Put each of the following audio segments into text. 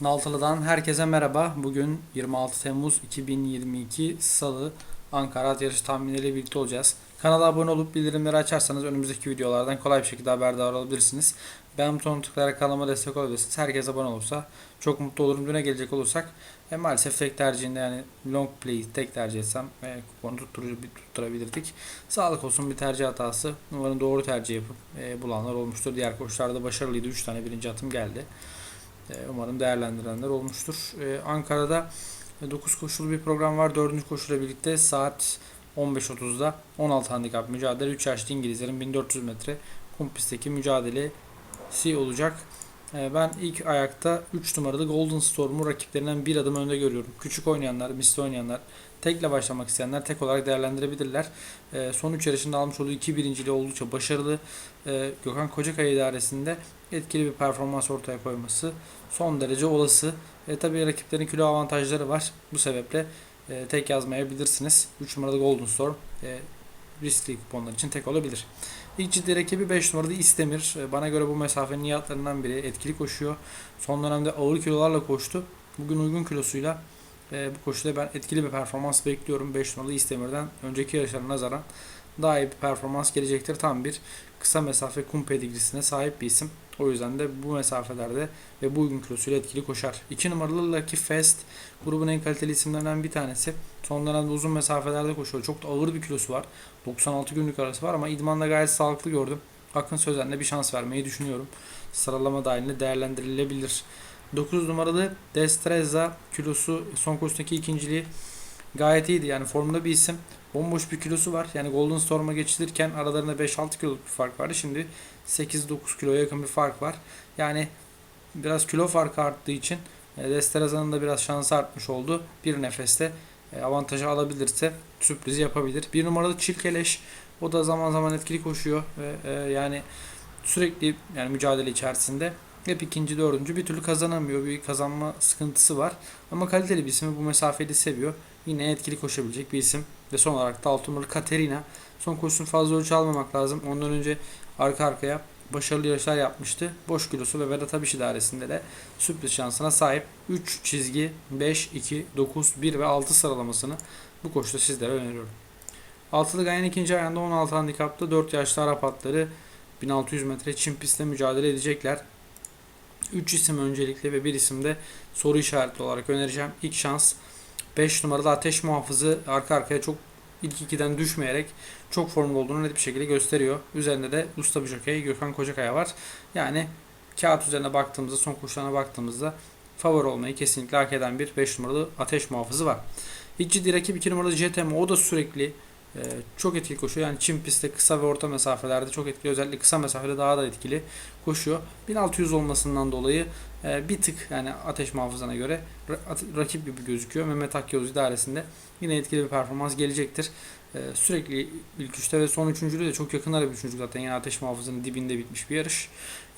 Naltılı'dan herkese merhaba. Bugün 26 Temmuz 2022 Salı Ankara at yarışı tahminleriyle birlikte olacağız. Kanala abone olup bildirimleri açarsanız önümüzdeki videolardan kolay bir şekilde haberdar olabilirsiniz. Ben butonu tıklayarak kanalıma destek olabilirsiniz. Herkes abone olursa çok mutlu olurum. Düne gelecek olursak e, maalesef tek tercihinde yani long play tek tercih etsem e, kuponu tutturucu bir tutturabilirdik. Sağlık olsun bir tercih hatası. Umarım doğru tercih yapıp e, bulanlar olmuştur. Diğer koşularda başarılıydı. 3 tane birinci atım geldi. E, Umarım değerlendirenler olmuştur. E, Ankara'da 9 koşulu bir program var. 4. koşuyla birlikte saat 15.30'da 16 handikap mücadele 3 yaşlı İngilizlerin 1400 metre kum pistteki mücadelesi olacak. E, Ben ilk ayakta 3 numaralı Golden Storm'u rakiplerinden bir adım önde görüyorum. Küçük oynayanlar, misli oynayanlar, tekle başlamak isteyenler tek olarak değerlendirebilirler. E, Son 3 yarışında almış olduğu 2 birinciliği oldukça başarılı. E, Gökhan Kocakaya idaresinde etkili bir performans ortaya koyması son derece olası. E, tabii rakiplerin kilo avantajları var. Bu sebeple e, tek yazmayabilirsiniz. 3 numaralı Golden Storm e, riskli kuponlar için tek olabilir. İlk ciddi rakibi 5 numaralı İstemir. E, bana göre bu mesafenin niyatlarından biri. Etkili koşuyor. Son dönemde ağır kilolarla koştu. Bugün uygun kilosuyla e, bu koşuda ben etkili bir performans bekliyorum. 5 numaralı İstemir'den önceki yarışlara nazaran daha iyi bir performans gelecektir. Tam bir kısa mesafe kum pedigrisine sahip bir isim. O yüzden de bu mesafelerde ve bu uygun kilosuyla etkili koşar. 2 numaralı Lucky Fast grubun en kaliteli isimlerinden bir tanesi. Son dönemde uzun mesafelerde koşuyor. Çok da ağır bir kilosu var. 96 günlük arası var ama idmanda gayet sağlıklı gördüm. Akın Sözen'le bir şans vermeyi düşünüyorum. Sıralama dahilinde değerlendirilebilir. 9 numaralı Destreza kilosu son koşudaki ikinciliği gayet iyiydi. Yani formda bir isim. Bomboş bir kilosu var. Yani Golden Storm'a geçilirken aralarında 5-6 kiloluk bir fark vardı. Şimdi 8-9 kiloya yakın bir fark var. Yani biraz kilo farkı arttığı için e, Destreza'nın da biraz şansı artmış oldu. Bir nefeste e, avantajı alabilirse sürpriz yapabilir. Bir numaralı Çilkeleş o da zaman zaman etkili koşuyor ve e, yani sürekli yani mücadele içerisinde hep ikinci, dördüncü bir türlü kazanamıyor. Bir kazanma sıkıntısı var. Ama kaliteli bir isim bu mesafeyi seviyor. Yine etkili koşabilecek bir isim. Ve son olarak da 6 numaralı Katerina. Son koşusunu fazla ölçü almamak lazım. Ondan önce arka arkaya başarılı yarışlar yapmıştı. Boş kilosu ve Vedat Abiş idaresinde de sürpriz şansına sahip 3 çizgi 5, 2, 9, 1 ve 6 sıralamasını bu koşuda sizlere öneriyorum. Altılı Gayen ikinci ayağında 16 handikapta 4 yaşlı Arap atları 1600 metre çim pistte mücadele edecekler. 3 isim öncelikle ve bir isim de soru işaretli olarak önereceğim. İlk şans 5 numaralı ateş muhafızı arka arkaya çok ilk ikiden düşmeyerek çok formda olduğunu net bir şekilde gösteriyor. Üzerinde de usta bir jokey Gökhan Kocakaya var. Yani kağıt üzerine baktığımızda son koşularına baktığımızda favori olmayı kesinlikle hak eden bir 5 numaralı ateş muhafızı var. İlk ciddi rakip 2 numaralı JTM o da sürekli e, çok etkili koşuyor. Yani çim pistte kısa ve orta mesafelerde çok etkili. Özellikle kısa mesafede daha da etkili koşuyor. 1600 olmasından dolayı e, bir tık yani ateş muhafızına göre ra- rakip gibi gözüküyor. Mehmet Akyavuz idaresinde yine etkili bir performans gelecektir. E, sürekli ilk üçte ve son üçüncülüğü de çok yakınlar bir üçüncülük zaten. Yani ateş muhafızının dibinde bitmiş bir yarış.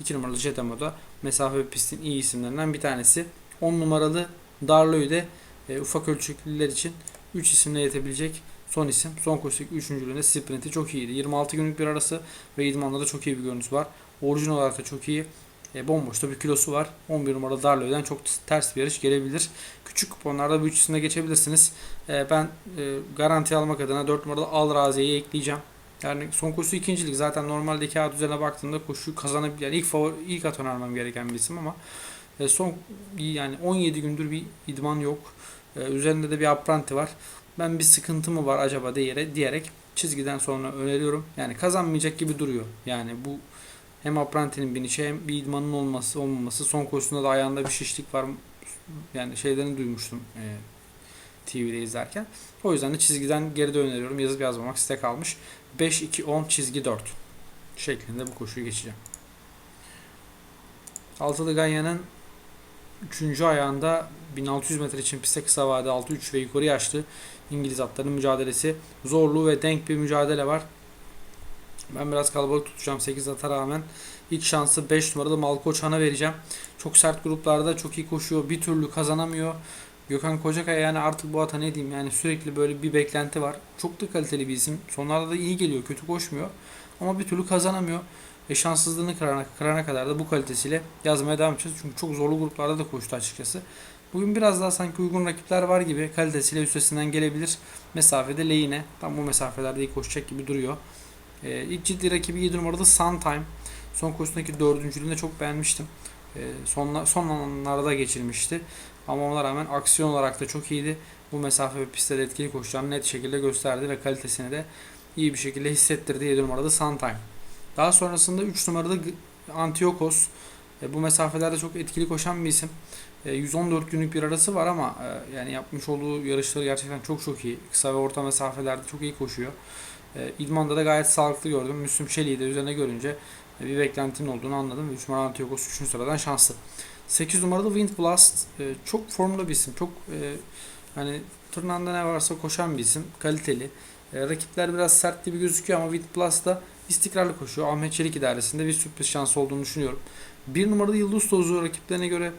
2 numaralı Jetamo mesafe pistin iyi isimlerinden bir tanesi. 10 numaralı Darlo'yu da e, ufak ölçeklüler için 3 isimle yetebilecek son isim. Son koşudaki üçüncülüğünde sprinti çok iyiydi. 26 günlük bir arası ve idmanda da çok iyi bir görüntüsü var. Orijinal olarak da çok iyi. E, bomboşta bir kilosu var. 11 numaralı Darlo'dan çok ters bir yarış gelebilir. Küçük kuponlarda bu üç isimle geçebilirsiniz. E, ben e, garanti almak adına 4 numaralı Al Razi'yi ekleyeceğim. Yani son koşusu ikincilik. Zaten normalde kağıt üzerine baktığımda koşuyu kazanabilir. Yani ilk favori, ilk at önermem gereken bir isim ama e, son yani 17 gündür bir idman yok. E, üzerinde de bir apranti var. Ben bir sıkıntı mı var acaba diyerek, diyerek çizgiden sonra öneriyorum. Yani kazanmayacak gibi duruyor. Yani bu hem aprantinin binişi hem bir idmanın olması olmaması. Son koşusunda da ayağında bir şişlik var. Yani şeylerini duymuştum e, TV'de izlerken. O yüzden de çizgiden geri de öneriyorum. Yazıp yazmamak size kalmış. 5-2-10 çizgi 4 şeklinde bu koşuyu geçeceğim. Altılı Ganya'nın 3. ayağında 1600 metre için piste kısa vade 6-3 ve yukarı yaşlı İngiliz atlarının mücadelesi. Zorlu ve denk bir mücadele var. Ben biraz kalabalık tutacağım 8 ata rağmen. İlk şansı 5 numaralı Malkoç Han'a vereceğim. Çok sert gruplarda çok iyi koşuyor. Bir türlü kazanamıyor. Gökhan Kocakaya yani artık bu ata ne diyeyim yani sürekli böyle bir beklenti var. Çok da kaliteli bir isim. Sonlarda da iyi geliyor. Kötü koşmuyor. Ama bir türlü kazanamıyor. ve şanssızlığını kırana, kırana kadar da bu kalitesiyle yazmaya devam edeceğiz. Çünkü çok zorlu gruplarda da koştu açıkçası. Bugün biraz daha sanki uygun rakipler var gibi kalitesiyle üstesinden gelebilir. Mesafede lehine. Tam bu mesafelerde iyi koşacak gibi duruyor. Ee, ilk ciddi rakibi 7 numaralı Suntime. Son koşusundaki dördüncülüğünü çok beğenmiştim. Ee, son, son alanlarda geçirmişti. Ama ona rağmen aksiyon olarak da çok iyiydi. Bu mesafe ve pistte de etkili koşacağını net şekilde gösterdi ve kalitesini de iyi bir şekilde hissettirdi 7 numaralı Suntime. Daha sonrasında 3 numaralı Antiochos. E, bu mesafelerde çok etkili koşan bir isim. E, 114 günlük bir arası var ama e, yani yapmış olduğu yarışları gerçekten çok çok iyi. Kısa ve orta mesafelerde çok iyi koşuyor. E, İdman'da da gayet sağlıklı gördüm. Müslüm Şeli'yi de üzerine görünce e, bir beklentinin olduğunu anladım. 3 numaralı Antiochos 3. sıradan şanslı. 8 numaralı Wind Blast e, çok formda bir isim. Çok e, hani tırnağında ne varsa koşan bir isim. Kaliteli. E, rakipler biraz sert gibi gözüküyor ama Wind Blast da istikrarlı koşuyor. Ahmet Çelik idaresinde bir sürpriz şansı olduğunu düşünüyorum. 1 numaralı Yıldız Tozu rakiplerine göre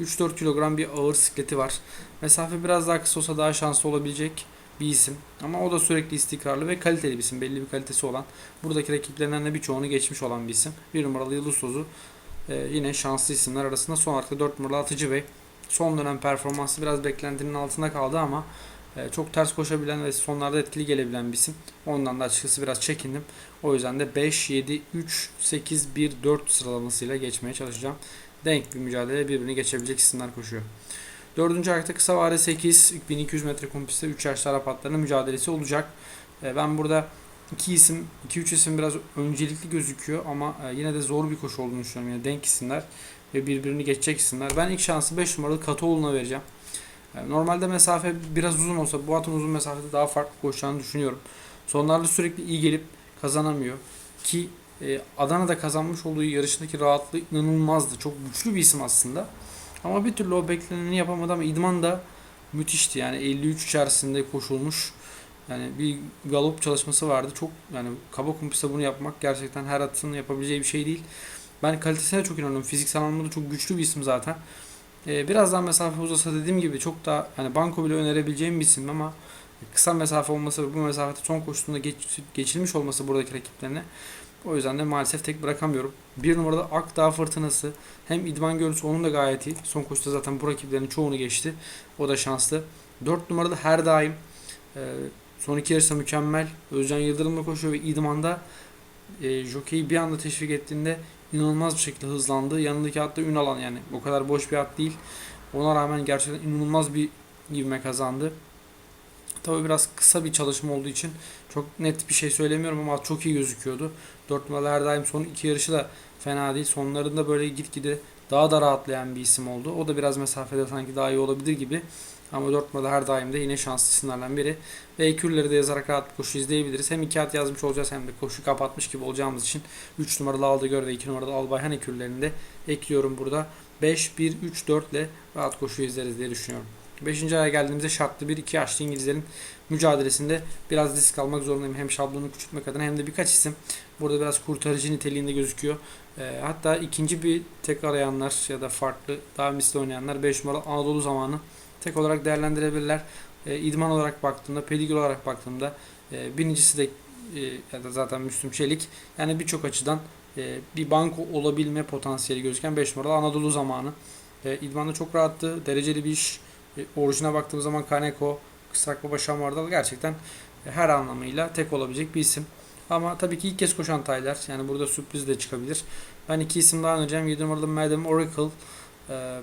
3-4 kilogram bir ağır sikleti var. Mesafe biraz daha kısa olsa daha şanslı olabilecek bir isim. Ama o da sürekli istikrarlı ve kaliteli bir isim. Belli bir kalitesi olan. Buradaki rakiplerinden de birçoğunu geçmiş olan bir isim. 1 numaralı Yıldız Tozu e, yine şanslı isimler arasında. Son olarak da 4 numaralı Atıcı Bey. Son dönem performansı biraz beklentinin altında kaldı ama çok ters koşabilen ve sonlarda etkili gelebilen bir isim. Ondan da açıkçası biraz çekindim. O yüzden de 5, 7, 3, 8, 1, 4 sıralamasıyla geçmeye çalışacağım. Denk bir mücadele birbirini geçebilecek isimler koşuyor. Dördüncü ayakta kısa vade 8, 1200 metre kum pistte 3 yaşlı Arap atlarının mücadelesi olacak. E, ben burada iki isim, 2-3 isim biraz öncelikli gözüküyor ama e, yine de zor bir koşu olduğunu düşünüyorum. Yani denk isimler ve birbirini geçecek isimler. Ben ilk şansı 5 numaralı Katoğlu'na vereceğim. Yani normalde mesafe biraz uzun olsa bu atın uzun mesafede daha farklı koşacağını düşünüyorum. Sonlarda sürekli iyi gelip kazanamıyor. Ki e, Adana'da kazanmış olduğu yarışındaki rahatlığı inanılmazdı. Çok güçlü bir isim aslında. Ama bir türlü o bekleneni yapamadı ama idman da müthişti. Yani 53 içerisinde koşulmuş. Yani bir galop çalışması vardı. Çok yani kaba kumpiste bunu yapmak gerçekten her atın yapabileceği bir şey değil. Ben kalitesine çok inanıyorum. Fiziksel anlamda çok güçlü bir isim zaten. Ee, biraz daha mesafe uzasa dediğim gibi çok daha hani banko bile önerebileceğim bir isim ama kısa mesafe olması ve bu mesafede son koşusunda geç, geçilmiş olması buradaki rakiplerine o yüzden de maalesef tek bırakamıyorum. Bir numarada Akdağ Fırtınası. Hem idman görüntüsü onun da gayet iyi. Son koşuda zaten bu rakiplerin çoğunu geçti. O da şanslı. 4 numarada her daim. E, son iki yarışta mükemmel. Özcan Yıldırım'la koşuyor ve idmanda e, jokeyi bir anda teşvik ettiğinde inanılmaz bir şekilde hızlandı. Yanındaki at da ün alan yani. O kadar boş bir at değil. Ona rağmen gerçekten inanılmaz bir ivme kazandı. Tabi biraz kısa bir çalışma olduğu için çok net bir şey söylemiyorum ama çok iyi gözüküyordu. 4 numaralı her daim son iki yarışı da fena değil. Sonlarında böyle gitgide daha da rahatlayan bir isim oldu. O da biraz mesafede sanki daha iyi olabilir gibi. Ama 4 numaralı her daim de yine şanslı isimlerden biri. Ve ekürleri de yazarak rahat bir koşu izleyebiliriz. Hem iki at yazmış olacağız hem de koşu kapatmış gibi olacağımız için 3 numaralı Aldıgör ve 2 numaralı Albayhan ekürlerini de ekliyorum burada. 5, 1, 3, 4 ile rahat koşu izleriz diye düşünüyorum. 5. aya geldiğimizde şartlı bir iki yaşlı İngilizlerin mücadelesinde biraz risk almak zorundayım. Hem şablonu küçültmek adına hem de birkaç isim burada biraz kurtarıcı niteliğinde gözüküyor. E, hatta ikinci bir tek arayanlar ya da farklı daha misli oynayanlar 5 numaralı Anadolu zamanı tek olarak değerlendirebilirler. E, idman olarak baktığımda, pedigür olarak baktığımda e, birincisi de e, ya da zaten Müslüm Çelik. Yani birçok açıdan e, bir banko olabilme potansiyeli gözüken 5 numaralı Anadolu zamanı. E, idmanda çok rahattı. Dereceli bir iş. E, orijine baktığımız zaman Kaneko, Kısrak Baba Şamardal gerçekten e, her anlamıyla tek olabilecek bir isim. Ama tabii ki ilk kez koşan Taylar. Yani burada sürpriz de çıkabilir. Ben iki isim daha önereceğim. 7 numaralı Madam Oracle. E,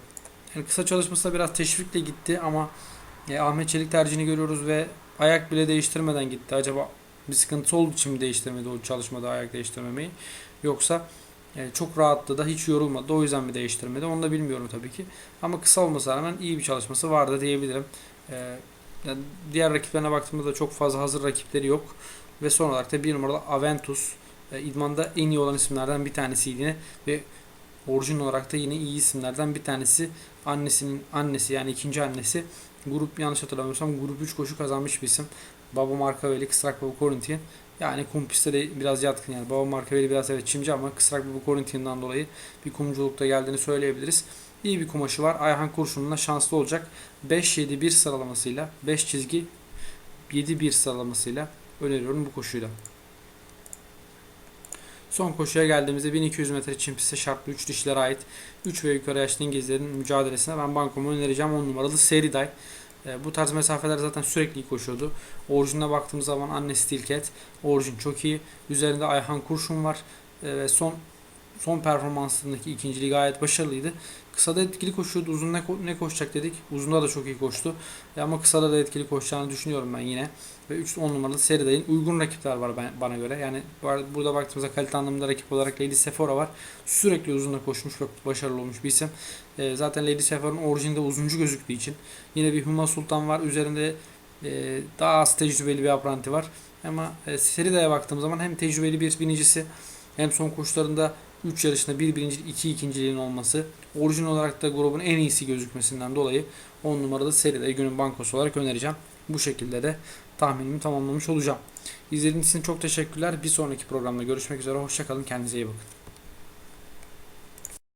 yani kısa çalışması da biraz teşvikle gitti ama e, Ahmet Çelik tercihini görüyoruz ve ayak bile değiştirmeden gitti. Acaba bir sıkıntı olduğu için mi değiştirmedi o çalışmada ayak değiştirmemeyi? Yoksa e, çok rahattı da hiç yorulmadı. O yüzden mi değiştirmedi? Onu da bilmiyorum tabii ki. Ama kısa olmasına rağmen iyi bir çalışması vardı diyebilirim. E, yani diğer rakiplerine baktığımda da çok fazla hazır rakipleri yok. Ve son olarak da bir numaralı Aventus. E, idmanda en iyi olan isimlerden bir tanesiydi. Ve orijin olarak da yine iyi isimlerden bir tanesi. Annesinin annesi yani ikinci annesi. Grup yanlış hatırlamıyorsam grup 3 koşu kazanmış bir isim. Baba Markaveli, Kısrak Baba Corinthian. Yani kum de biraz yatkın yani. Baba Markaveli biraz evet çimci ama Kısrak Baba Corinthian'dan dolayı bir kumculukta geldiğini söyleyebiliriz. İyi bir kumaşı var. Ayhan Kurşun'la şanslı olacak. 5-7-1 sıralamasıyla 5 çizgi 7-1 sıralamasıyla öneriyorum bu koşuyu da. Son koşuya geldiğimizde 1200 metre çim pistte şartlı 3 dişlere ait 3 ve yukarı yaşlı İngilizlerin mücadelesine ben bankomu önereceğim 10 numaralı Seriday. E, bu tarz mesafeler zaten sürekli koşuyordu. Orijinine baktığımız zaman anne Stilket. Orijin çok iyi. Üzerinde Ayhan Kurşun var. E, ve son son performansındaki ikinciliği gayet başarılıydı. Kısada etkili koşuyordu. Uzun ne, ko- ne koşacak dedik. Uzunda da çok iyi koştu. E, ama kısada da etkili koşacağını düşünüyorum ben yine. Ve 3 10 numaralı Seriday'ın uygun rakipler var ben, bana göre. Yani burada baktığımızda kalite anlamında rakip olarak Lady Sephora var. Sürekli uzunla koşmuş ve başarılı olmuş bir isim. E, zaten Lady Sephora'nın orijinde uzuncu gözüktüğü için. Yine bir Huma Sultan var. Üzerinde e, daha az tecrübeli bir apranti var. Ama e, Serida'ya baktığım zaman hem tecrübeli bir binicisi hem son koşularında 3 yarışında bir birincilik 2 ikinciliğin olması orijin olarak da grubun en iyisi gözükmesinden dolayı 10 numaralı Serida'yı günün bankosu olarak önereceğim. Bu şekilde de tahminimi tamamlamış olacağım. İzlediğiniz için çok teşekkürler. Bir sonraki programda görüşmek üzere. Hoşçakalın. Kendinize iyi bakın.